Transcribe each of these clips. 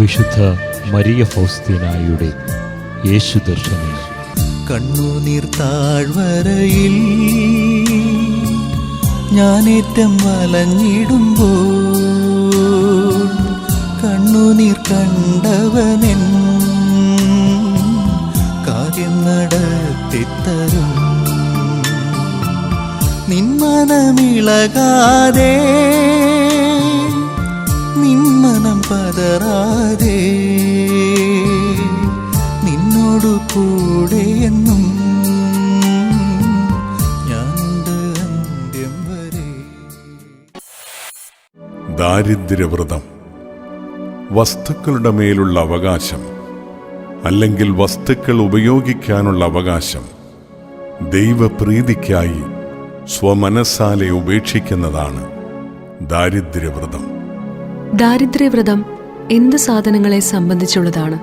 വിശുദ്ധ മരിയ ഫൗസ്തീനായുടെ യേശു ദർശനം. കണ്ണുനീർ താഴ്വരയിൽ ഞാനേറ്റം വലഞ്ഞിടുമ്പോൾ കണ്ണുനീർ കണ്ടവനെൻ കാര്യം നടത്തിത്തരും. നിന്മനമിളകാതെ നിന്മനം പതറാതെ നിന്നോടു കൂടെ എന്നും ദാരിദ്ര്യവ്രതം. വസ്തുക്കളുടെ മേലുള്ള അവകാശം അല്ലെങ്കിൽ വസ്തുക്കൾ ഉപയോഗിക്കാനുള്ള അവകാശം ദൈവപ്രീതിക്കായി സ്വമനസ്സാലെ ഉപേക്ഷിക്കുന്നതാണ് ദാരിദ്ര്യവ്രതം. ദാരിദ്ര്യവ്രതം എന്ത് സാധനങ്ങളെ സംബന്ധിച്ചുള്ളതാണ്?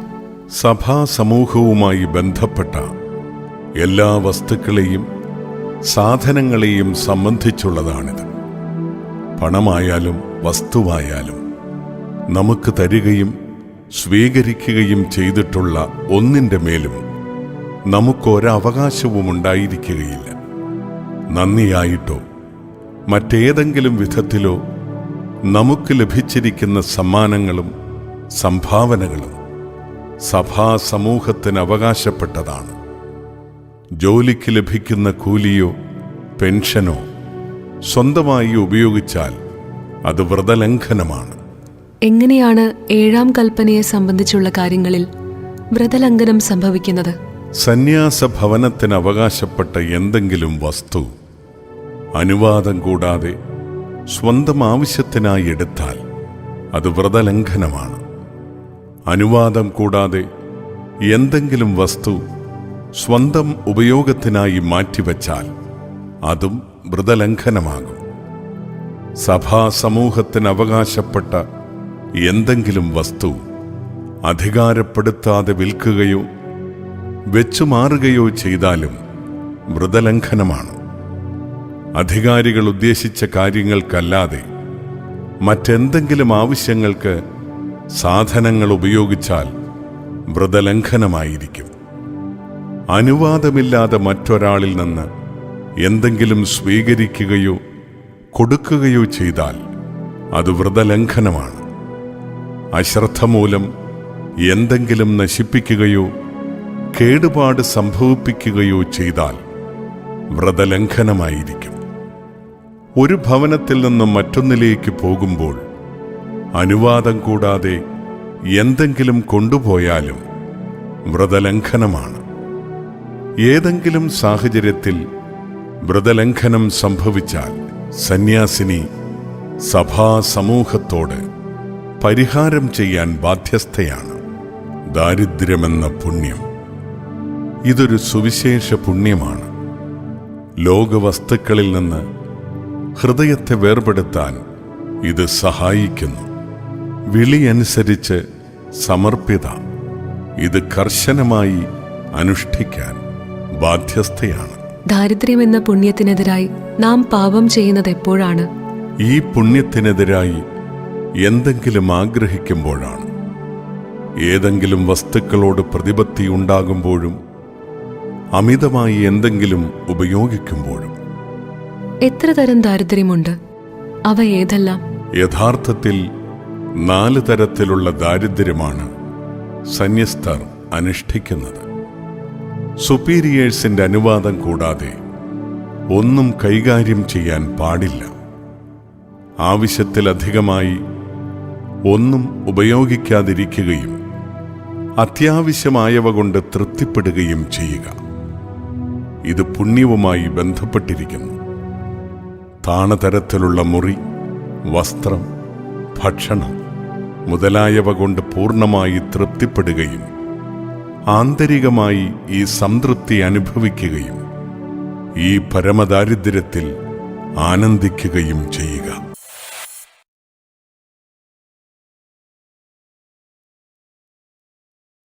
സഭാ സമൂഹവുമായി ബന്ധപ്പെട്ട എല്ലാ വസ്തുക്കളെയും സാധനങ്ങളെയും സംബന്ധിച്ചുള്ളതാണിത്. പണമായാലും വസ്തുവായാലും നമുക്ക് തരികയും സ്വീകരിക്കുകയും ചെയ്തിട്ടുള്ള ഒന്നിന്റെ മേലും നമുക്കൊരവകാശവും ഉണ്ടായിരിക്കുകയില്ല നന്ദിയായിട്ടോ മറ്റേതെങ്കിലും വിധത്തിലോ നമുക്ക് ലഭിച്ചിരിക്കുന്ന സമ്മാനങ്ങളും സംഭാവനകളും സഭാ സമൂഹത്തിന് അവകാശപ്പെട്ടതാണ്. ജോലിക്ക് ലഭിക്കുന്ന കൂലിയോ പെൻഷനോ സ്വന്തമായി ഉപയോഗിച്ചാൽ അത് വ്രതലംഘനമാണ്. എങ്ങനെയാണ് ഏഴാം കൽപ്പനയെ സംബന്ധിച്ചുള്ള കാര്യങ്ങളിൽ വ്രതലംഘനം സംഭവിക്കുന്നത്? സന്യാസ ഭവനത്തിന് അവകാശപ്പെട്ട എന്തെങ്കിലും വസ്തു അനുവാദം കൂടാതെ സ്വന്തം ആവശ്യത്തിനായി എടുത്താൽ അത് വ്രതലംഘനമാണ്. അനുവാദം കൂടാതെ എന്തെങ്കിലും വസ്തു സ്വന്തം ഉപയോഗത്തിനായി മാറ്റിവച്ചാൽ അതും വ്രതലംഘനമാകും. സഭാ സമൂഹത്തിന് അവകാശപ്പെട്ട എന്തെങ്കിലും വസ്തു അധികാരപ്പെടുത്താതെ വിൽക്കുകയോ വെച്ചുമാറുകയോ ചെയ്താലും വ്രതലംഘനമാണ്. അധികാരികൾ ഉദ്ദേശിച്ച കാര്യങ്ങൾക്കല്ലാതെ മറ്റെന്തെങ്കിലും ആവശ്യങ്ങൾക്ക് സാധനങ്ങൾ ഉപയോഗിച്ചാൽ വ്രതലംഘനമായിരിക്കും. അനുവാദമില്ലാതെ മറ്റൊരാളിൽ നിന്ന് എന്തെങ്കിലും സ്വീകരിക്കുകയോ കൊടുക്കുകയോ ചെയ്താൽ അത് വ്രതലംഘനമാണ്. അശ്രദ്ധ മൂലം എന്തെങ്കിലും നശിപ്പിക്കുകയോ കേടുപാട് സംഭവിപ്പിക്കുകയോ ചെയ്താൽ വ്രതലംഘനമായിരിക്കും. ഒരു ഭവനത്തിൽ നിന്നും മറ്റൊന്നിലേക്ക് പോകുമ്പോൾ അനുവാദം കൂടാതെ എന്തെങ്കിലും കൊണ്ടുപോയാലും വ്രതലംഘനമാണ് ഏതെങ്കിലും സാഹചര്യത്തിൽ വ്രതലംഘനം സംഭവിച്ചാൽ സന്യാസിനി സഭാ സമൂഹത്തോട് പരിഹാരം ചെയ്യാൻ ബാധ്യസ്ഥയാണ്. ദാരിദ്ര്യമെന്ന പുണ്യം. ഇതൊരു സുവിശേഷ പുണ്യമാണ്. ലോകവസ്തുക്കളിൽ നിന്ന് ഹൃദയത്തെ വേർപെടുത്താൻ ഇത് സഹായിക്കുന്നു. വിളിയനുസരിച്ച് സമർപ്പിത. ഇത് കർശനമായി അനുഷ്ഠിക്കാൻ ബാധ്യസ്ഥയാണ്. ദാരിദ്ര്യം എന്ന പുണ്യത്തിനെതിരായി നാം പാപം ചെയ്യുന്നത് എപ്പോഴാണ്? ഈ പുണ്യത്തിനെതിരായി എന്തെങ്കിലും ആഗ്രഹിക്കുമ്പോഴാണ്. ഏതെങ്കിലും വസ്തുക്കളോട് പ്രതിപത്തി ഉണ്ടാകുമ്പോഴും അമിതമായി എന്തെങ്കിലും ഉപയോഗിക്കുമ്പോഴും. എത്ര തരം ദാരിദ്ര്യമുണ്ട്? അവ ഏതെല്ലാം? യഥാർത്ഥത്തിൽ നാല് തരത്തിലുള്ള ദാരിദ്ര്യമാണ് സന്യസ്തർ അനുഷ്ഠിക്കുന്നത്. സുപ്പീരിയേഴ്സിന്റെ അനുവാദം കൂടാതെ ഒന്നും കൈകാര്യം ചെയ്യാൻ പാടില്ല. ആവശ്യത്തിലധികമായി ഒന്നും ഉപയോഗിക്കാതിരിക്കുകയും അത്യാവശ്യമായവ കൊണ്ട് തൃപ്തിപ്പെടുകയും ചെയ്യുക. ഇത് പുണ്യവുമായി ബന്ധപ്പെട്ടിരിക്കുന്നു. താണതരത്തിലുള്ള മുറി വസ്ത്രം ഭക്ഷണം മുതലായവ കൊണ്ട് പൂർണമായി തൃപ്തിപ്പെടുകയും ആന്തരികമായി ഈ സംതൃപ്തി അനുഭവിക്കുകയും ഈ പരമദാരിദ്ര്യത്തിൽ ആനന്ദിക്കുകയും ചെയ്യുക.